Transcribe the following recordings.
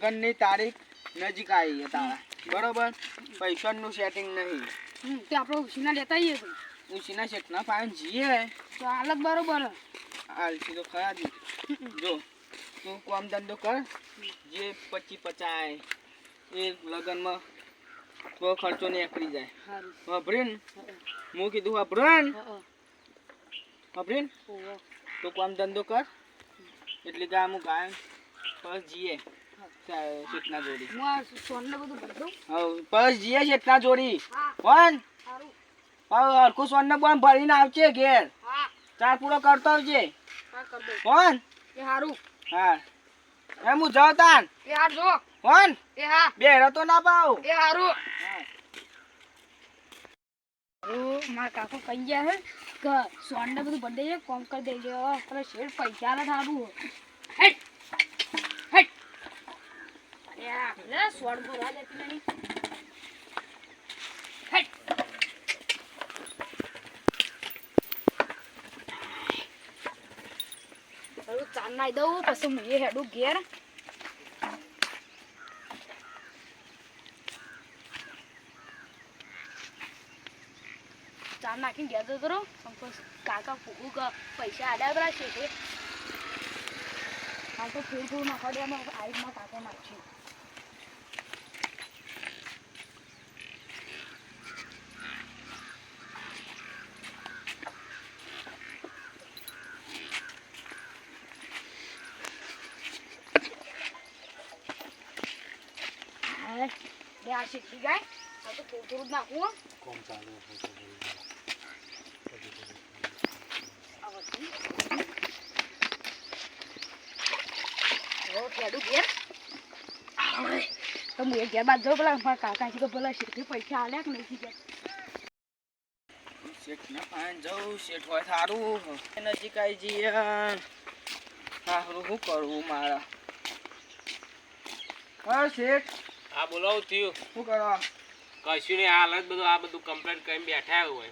લગ્નની તારીખ નજીક આવી છે તારા. બરોબર? પૈસાનું સેટિંગ નહીં. તે આપણે સીના લેતા આવીએ ઉછીના શેઠના પાન જીએ. તો હાલત બરોબર. હે. આલસી તો ખરા જ. જો તું કામ ધંધો કર. જે પચી પચાય એ લગ્નમાં તો ખર્ચો ને એકરી જાય. હારું. હું કીધું વાપરીને હઅ, વાપરીને. તો કામ ધંધો કર. એટલે કે આમ ગાય બસ જીએ. શેઠના જોડી એ હારું હા? હું મારા કાકો કહી ગયા હે કે બધું ભરી દેજે કોમ કરી દેજે પેલા શેઠ પૈસા ના થાવું હેટ લે હેટ. નાઈ દઉં, પછી એ હેડું ઘેર. ચા નાખીને ઘેર જતો રહો કાકા ફૂકું પૈસા આડા બરા છે હાલ તો થોડું થોડું નાખવા દે આઈમાં કાકા નાખશું હા, બે આ શીખી જાય. આ તો થોડું જ નાખવું બધું. હવે ખેડૂત ઘેર બાદ જાઉં પેલા મારા કાકા છે કે પેલા શેઠે પૈસા આલ્યા કે નહીં ગયા શેઠના પાન જવું, શેઠ હોય સારું. નજીક આવી જઈએ. સારું શું કરવું મારા? હા, શેઠ. હા બોલાવું થયું. શું કરવા કશું નહીં હાલ જ બધું આ બધું કમ્પ્લેટ કરીને બેઠા હોય.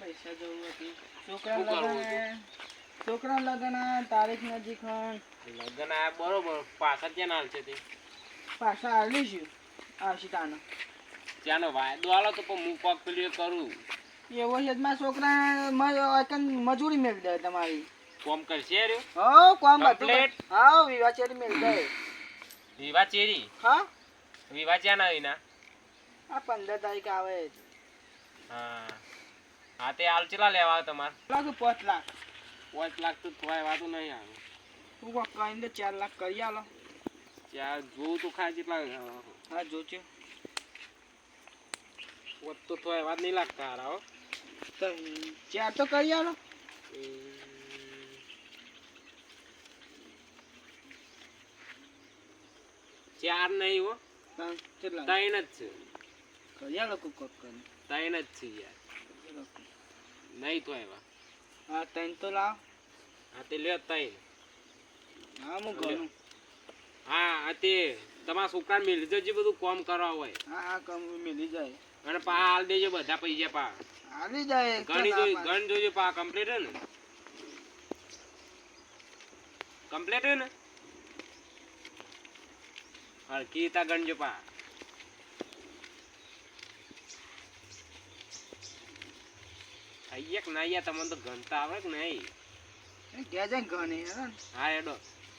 પૈસા જવું હતું છોકરા લગ્ન છોકરા લગન તારીખ નજીક લગ્ન આ બરોબર પાછા ત્યાં હાલ છે તે? પાછા આવીશું આવશે તાનો. ત્યાંનો વાયદો આલો તો પણ હું પગ પેલું કરું. એવો છે મારા છોકરા મજૂરી મેળ દે તમારી. કોમ કરશે રહ્યો હો કોમ કમ્પ્લેટ? કર- હા વિવાચેરી મેળ દે. વિવાચેરી હા? ત્યાં ના વિના? આ પંદર તારીખ આવે હા. હા તે હાલ ચેલા લેવા આવે તમારે? લાગુ પાંચ લાખ. પાંચ લાખ તો થોડા વાતું નહીં આવે. તું કોક કહીને ચાર લાખ કરી આલો. ચાર જોઉં તો ખાય કેટલા હા જોજો. વત તો થોડા વાત નહીં લાગતા હારા હો. તો ચાર તો કરી આલો. ચાર નહીં હો. કેટલા? ત્રણ જ છે. કરી આલો કોક કોક ત્રણ જ છે યાર. નહીં તો એવા. હા ત્રણ તો લાવ. હા તે લ્યો ત્રણ. હા હું ઘણું હા આ તે તમારા છોકરાને મેળવી દેજો બધું કોમ કરવા હોય. હા હા કમ મિલી જાય. અને પા હાલ દેજો બધા પૈસા પા. આવી જાય ગણી જોઈ ગણ જોજો પા કમ્પ્લીટ હે ને? કમ્પ્લીટ હે ને? હરકી તા ગણજો પા. અહીંયા ના અહીંયા તમને તો ગણતા આવડે કે નહીં? કે જાય ગણે હા એડો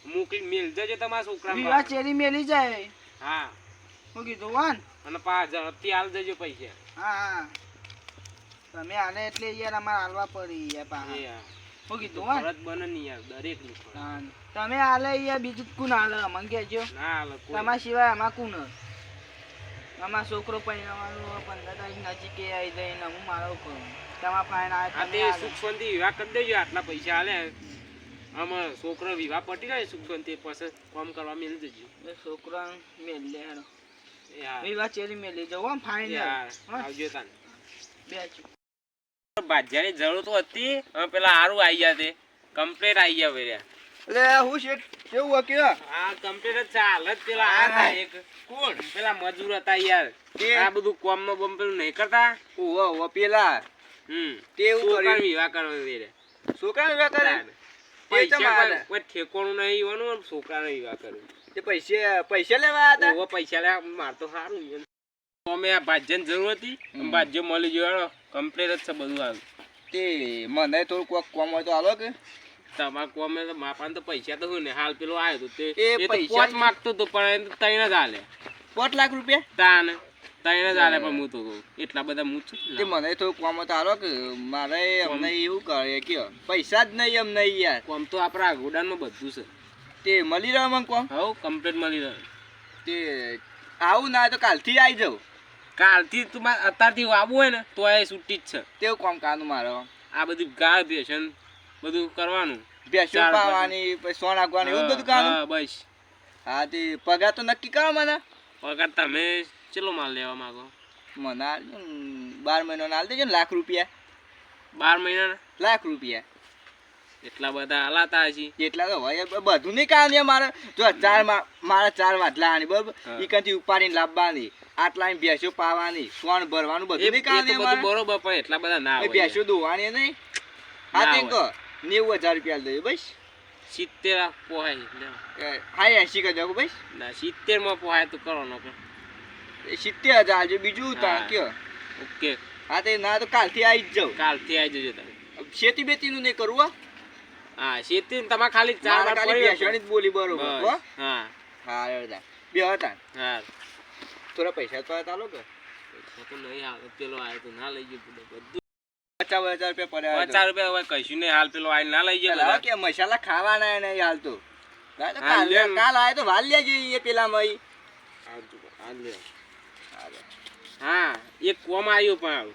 મૂકી મેલ જજો તમારા છોકરા વિવાહ ચેરી મેલી જાય. હા. હું કીધું વાન. અને પા ઝડપથી હાલ જજો પૈસા. હા હા. તમે આને એટલે યાર અમારે હાલવા પડી યાર હા હું ફરજ બને નહીં યાર દરેકનું તમે હાલે યાર બીજું કુન હાલે? અમને કહેજો. ના હાલે કોઈ તમારા સિવાય આમાં કોણ અમાર છોકરો પહેરવાનું પંદર તારીખ નજીક એ આવી જઈને હું મારો કરું. તમારા ફાઈન આવે તે. સુખ શાંતિ વિવાહ કરી દેજો આટલા પૈસા હાલે. આમાં છોકરો વિવાહ પટી જાય સુખ શાંતિ પછી કામ કરવા મેળ દેજો. છોકરો મેલ લે હારો વિવાહ ચેરી મેલી જવું હા. આવજો તાન. બે બાજારની જરૂર તો હતી પેલા હારું આવી ગયા તે. કમ્પ્લેટ આવી ગયા વેર્યા એટલે હું છે કેવું હતું હા કમ્પ્લેટ જ ચાલ જ પેલા આ હતા એક. કોણ? પેલા મજૂર હતા યાર. તે- આ બધું કોમમાં બમ પેલું નહીં કરતા? ઓહો ઓહો પેલા. હમ. છોકરાને કર્યું. વિવાહ કરવા વેર્યા છોકરા વિવાહ કરે તે પૈસા. કોઈ ઠેકોણું નહીં ઈવાનું છોકરાને વિવાહ કર્યું. તે પૈસે પૈસા લેવા હતા? પૈસા લે માર તો સારું તો અમે આ ભાજ્યની જરૂર હતી. ભાજ્ય મળી ગયો કમ્પ્લીટ જ છે બધું હાલ. તે મને થોડું કોક કોમ હોય તો હાલો કે. કોમ કોમે તો માપાને તો પૈસા તો હું ને. હાલ પેલો આવ્યો તો તે. એ પૈસા જ માગતો તો પણ ત્રણ જ હાલે. પાંચ લાખ રૂપિયા? તાને. ત્રણ જ હાલે પણ હું તો એટલા બધા હું છું તે મને થોડું કોમ તો હાલો કે. મારે અમને એવું કરે કે પૈસા જ નહીં એમ નહીં યાર. કોમ તો આપણા ગોડાનમાં બધું છે. તે મળી રહ્યો મને કોમ? હવ કમ્પ્લીટ મળી રહ્યો. તે આવું ના તો કાલથી આવી જાઉં. કાલથી તું અત્યારથી વાવવું હોય ને તો એ છૂટી જ છે. તેવું કોમ કાનું મારો? આ બધું ગા ભેસન બધું કરવાનું. ભેંસો પાવાની પછી સોન નાખવાની એવું બધું કામ બસ. હા તે પગાર તો નક્કી કરો મને. પગાર તમે ચેલો માલ લેવા માંગો? મને બાર મહિનો આલ દેજો ને લાખ રૂપિયા. બાર મહિના લાખ રૂપિયા. એટલા બધા હલાતા હજી. એટલા તો હોય બધું નહીં કામ મારે. જો ચાર મારા ચાર વાટલા લાવવાની બરોબર? એ કંથી ઉપાડીને લાવવાની. આટલા ભેંસો પાવાની સોન ભરવાનું બધું બરોબર પણ એટલા બધા ના હોય. દોવાની નહીં. હા તે કહો નેવું હજાર રૂપિયા દે બસ. સિત્તેર પોહાય હા એસી કરી દો બસ. ના સિત્તેરમાં પોહાય તો કરો નો સિત્તેર હજાર જો બીજું તા કયો. ઓકે. હા તે ના તો કાલથી આવી જ જાઉં કાલથી આવી જજો તમે. ખેતી નું નહીં કરવું હો. શેતી તમારે ખાલી ચાર બોલી બરોબર હા. હા. બે હતા. હા. થોડા પૈસા તો ચાલો કે. પૈસા તો નહીં આવે પેલો આવ્યો તો ના લઈ ગયો બધું બધું. પચાસ હજાર રૂપિયા પડ્યા પચાસ રૂપિયા હવે કશું નહીં હાલ પેલો આવીને ના લઈ ગયો કે મસાલા ખાવાના નહીં હાલ તો. કાલ તો હા, તો વાલ પેલા મય એક કોમ આવ્યો પણ.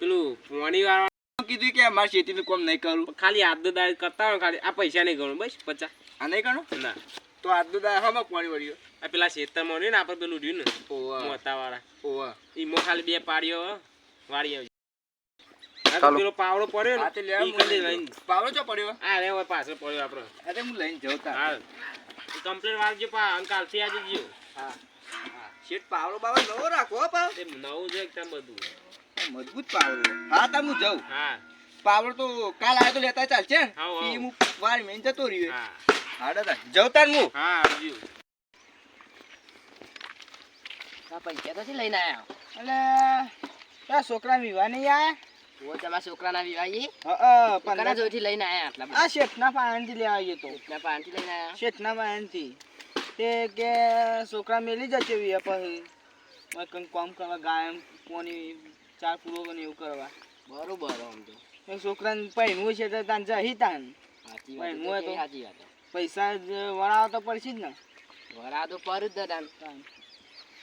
પેલું પોણી વાળા કીધું કે મારે ખેતીનું કોમ નહીં કરું. ખાલી આદત કરતા હોય ખાલી. આ પૈસા નહીં ગણું બસ પચાસ. આ નહીં કરું ના. તો આજનું દા હમાં પાણી વળ્યો. આ પેલા ખેતરમાં ને આપણે પેલું રહ્યું ને ઓવા. મોતા વાળા ઓવા ઈમો ખાલી બે પાડ્યો વાળી આવજો. ચાલો. પેલો પાવડો પડ્યો આ તે ને હું લઈને. પાવડો ચો પડ્યો? આ રે હવે પાછળ પડ્યો આપણો. અરે હું લઈને જાઉં તાર. હા કમ્પ્લેટ વાગજો પા અંકાલથી આજે ગયો હા. હા. શેઠ પાવડો બાવડો નવો રાખો પા પાવ. એ નવું છે એકદમ બધું. મજબૂત પાવડો હા તા હું જાઉં. હા. પાવડો તો કાલ આયો તો લેતા ચાલશે. ને એ. હું. વાર મેં જતો રહ્યો. હા. હા આવજો આ પૈસા તો લઈને આયા? આ છોકરા વિવાહ નહીં આયા? ઓ તમારા છોકરાના વિવાહી હા લઈને આયા આટલા આ શેઠના પાનથી લેવા આવીએ તો. ના પાંચથી લઈને આયા? શેઠના પાનથી તે કે છોકરા મેલી જશે વિવાહ પછી. મેં કંઈક કામ કરવા ગાય કોની ચાર પૂરો ને એવું કરવા. બરોબર આમ તો. એ છોકરાને પહેરવું છે તો તાન જહી તાન. સાચી વાત તો તો- સાચી વાત પૈસા જ વળાવો તો પડશે જ ને. વરા તો પર જ દાદા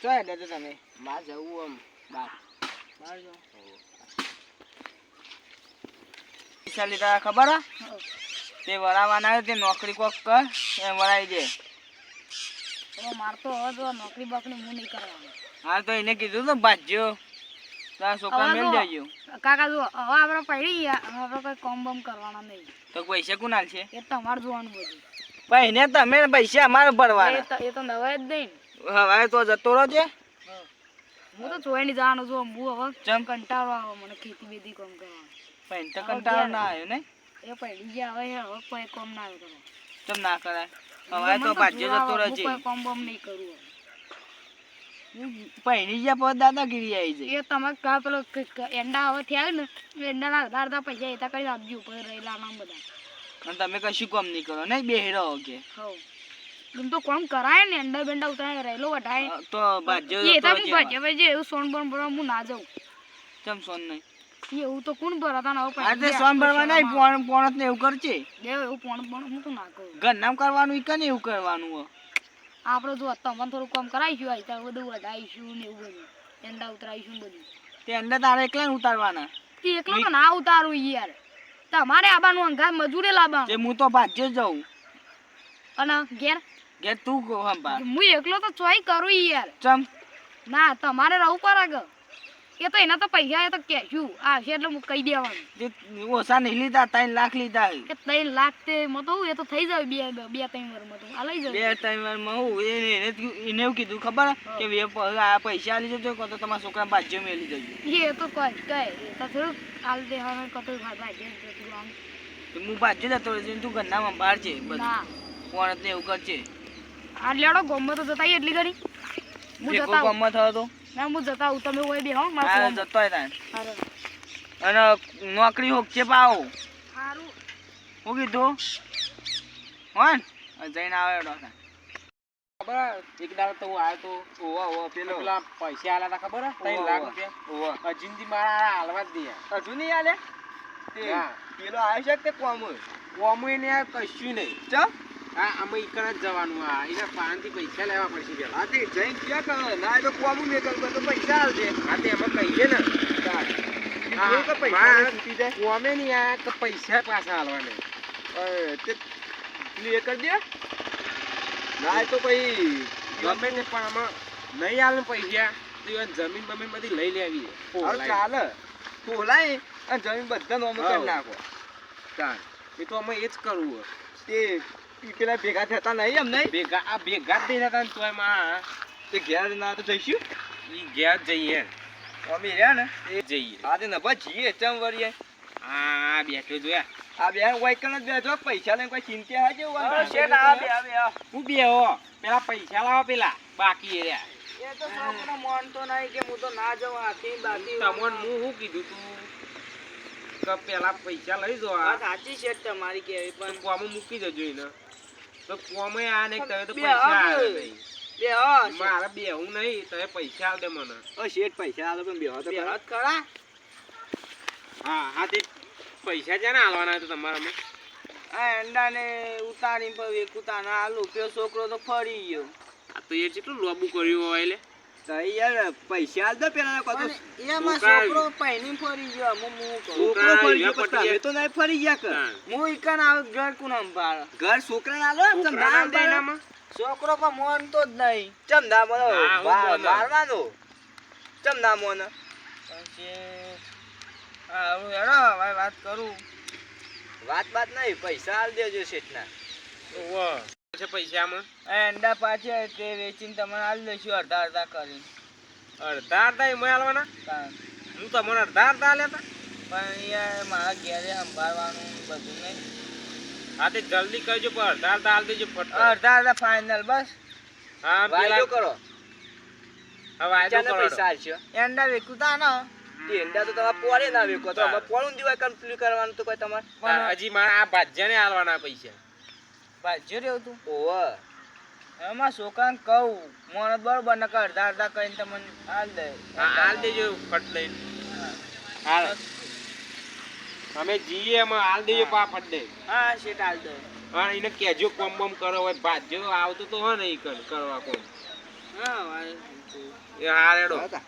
ચો એટલે તો તમે. માર જવું આમ બાર. બહાર જાઓ. પૈસા લીધા ખબર હે? તે વરાવાના તે નોકરી કોક કર એ વરાઈ દે. તો મારતો હવે તો નોકરી બોકરી હું નહીં કરવાનું. હા તો એને કીધું તો ભાજ્યો તારા છોકરા મેળ કાકા જો હવે આપણે પડી ગયા હવે આપણે કોઈ કોમ બમ કરવાના નહીં. તો પૈસા કોના છે? એ તમારે જોવાનું બધું. પૈને તમે પૈસા અમારે ભરવા ભરવાના. એ તો નવાય જ નહીં. હવે તો જતો રહો છે હું તો જોઈ નહીં જવાનું છું હું હવે ચમ. કંટાળો આવે મને ખેતી બેતી કામ કરવા. પણ તો કંટાળો ના આવ્યો ને એ પડી ગયા હવે હવે કોઈ કોમ ના આવે કરવા ના કરાય. હવે તો ભાજ્યો જતો રહે છે કોઈ કોમ બમ નહીં કરું. પૈની ગયા પર દાદાગીરી આવી જાય. એ તમે કા પેલો એંડા હવે થયા ને એંડા ના અડધા પૈસા એતા કરી આપજો ઉપર રહેલા બધા. અને તમે કશું કામ નહીં કરો ને બે હેરો કે હવ તો કોમ કરાય ને અંડા બેંડા ઉતરાય રહેલો વઢાય. તો ભાજ્યો એ તો હું છે ભજે ભજે એવું સોન બોન ભરવા હું ના જાઉં. ચમ સોન નહીં? એવું તો કોણ ભરાતા ના આ તે સોન ભરવા નહીં પોણ પોણત ને એવું કરશે એવું પોણ પોણ હું તો ના કરું. ઘર નામ કરવાનું ઈ કને એવું કરવાનું આપણે જો તમને થોડું કામ કરાવીશું આ તો બધું વઢાઈશું ને એવું બધું. એંડા ઉતરાવીશું બધું. તે અંદર તારે એકલા ઉતારવાના. તે એકલો ના ઉતારું યાર. તમારે આબાનું અંગાત મજૂરે લાવવાનું. તે હું તો ભાજ્યો જાઉં અને ઘેર? ઘેર તું કહો હું એકલો તો ચોઈ કરું યાર. ચમ. ના તમારે રહું પડે કે એ તો એના તો પૈસા એ તો કહેશું. છે એટલે હું કહી દેવાનું. ઓછા નહીં લીધા ત્રણ લાખ લીધા કે ત્રણ લાખ તે મતો એ તો થઈ જાય બે બે ત્રણ વાર મતો આ લઈ બે જાય ત્રણ વારમાં હું એને એને એવું કીધું ખબર? કે આ પૈસા આલી જજો કાં તો તમારા છોકરા ભાજ્યો મેલી જજો. એ તો કોઈ કહે તો થોડું હાલ દેવાનું કતો. તો હું ભાજ્યો જતો રહેશે તું ઘરના બહાર છે બધું. કોણ એવું કરશે. આ લેડો ગોમમાં તો જતા એટલી ઘણી. હું જતા ગામમાં થયો તો? ના હું જતા આવું. તમે હોય બે હો મારા જતો હોય અને નોકરી હોકશે પાવ સારું હું કીધું? હોન? જઈને આવે એડો ખબર? એક દાડો તો હું આવ્યો તો ઓવા ઓવા પેલો. પેલા પૈસા આલા હતા ખબર? હે? ત્રણ લાખ. રૂપિયા. ઓવા. જિંદગી મારા હાલવા જ દે. હજુ નહીં આલે તે. પેલો આવ્યો છે તે કોમ ઓમય ને કશું નહીં. ચમ? આ અમે ઈકણ જ જવાનું આ. એના પાનથી પૈસા લેવા પડશે પેલા. હા તે જઈને ક્યાં કરે ના તો કોમ પૈસા આલજે. હા તે કહીએ ને. હા, કે પૈસા નહીં આ કે પાછા હાલવાને તે પેલું કરી દે ના એ તો પછી ગમે તે પણ આમાં નહીં હાલે પૈસા. જમીન બમીન બધી લઈ લેવી. ચાલે. ખોલાય અને જમીન બધા નોમ કરી નાખો. તાન એ તો અમે એ જ કરવું તે પેલા ભેગા થતા નહીં એમ નહીં? ભેગા આ ભેગા જ નહીં થતા ને તોયમાં તે ઘેર ના તો જઈશું? એ ઘેર જઈએ. અમે રહ્યા ને? એ જઈએ. આજે તે નભા જીએ ચમ વરીએ? આ બેઠો જોયા આ બે વાઈકલ જ બેઠો પૈસા લઈને કોઈ ચિંતા હા જેવું શેઠ, આ બે, હું બે હો? પેલા પૈસા લાવો પેલા બાકી એ રહ્યા. એ તો છોકરો માનતો નહીં કે હું તો ના જાઉં આથી બાકી તમોન હું શું કીધું તું? કે પેલા પૈસા લઈ જો આ. સાચી છે તમારી કેવી પણ. કોમો મૂકી દેજો એને. તો કોમે આ ને તમે તો બે પૈસા આવે. નહીં બે હા મારે બે હું નહીં તમે પૈસા આલ દે મને ઓ શેઠ પૈસા આલો પણ બે તો ખરા. ખરા હા હા તે પૈસા જ્યાં હાલવાના તો તમારા આ અંડાને ઉતારી પછી એક આલુ પેલો છોકરો તો ફરી ગયો આ તો એ કેટલું લોબુ કર્યું હોય એટલે તો યાર પૈસા આલ દો પેલા એમાં છોકરો પૈની ફરી ગયો. હું હું છોકરો ફરી ગયો પટી પણ તો નહીં ફરી ગયા કર હા. ઈકન આવ ઘર કોણ સંભાળ ઘર છોકરા દે એનામાં? છોકરો પણ મોનતો જ નહીં. ચમ ના મોનો મોનો. મારવાનો ચમ ના મોનો. પછી હા હું હેડો હવે વાત કરું. વાત વાત નહીં પૈસા આલ દેજો શેઠના. ઓવો. છે પૈસામાં? અંડા પાછા તે વેચીને તમને આલ દઈશું અડધા અડધા કરીને. અડધા અડધા એમાં હાલવાના હું. તમને અડધા અડધા આલ્યા પણ યાર મારા ઘેરે સંભાળવાનું બધું નહીં. હા તે જલ્દી કરજો પણ અડધા અડધા હાલ દેજો ફટ. અડધા અડધા ફાઇનલ બસ. હા વાયદો કરો. હા, વાયદો કરો. પૈસા આલશો. એંડા વેકું તા ના. એંડા તો તમારે પોળે ના વેકો તો. પોળું દિવાય કમ્પ્લીટ કરવાનું તો કોઈ તમારે હજી મારા આ ભાજ્યાને આલવાના પૈસા. ભાજ્યો રહ્યું તું? ઓવ. એમાં છોકરાને કહું મોણ બરોબર નકર અડધા અડધા કરીને તમને હાલ દે. હા હાલ દેજો ફટ લઈને. હાલ. અમે જઈએ એમાં હાલ દેજો પા ફટ દે. હા શેટ હાલ દે. હા એને કેજો કોમ બોમ કરો હોય ભાજ્યો આવતો તો હોય ને એ કરવા કોમ. હા એ હાર હેડો હતા.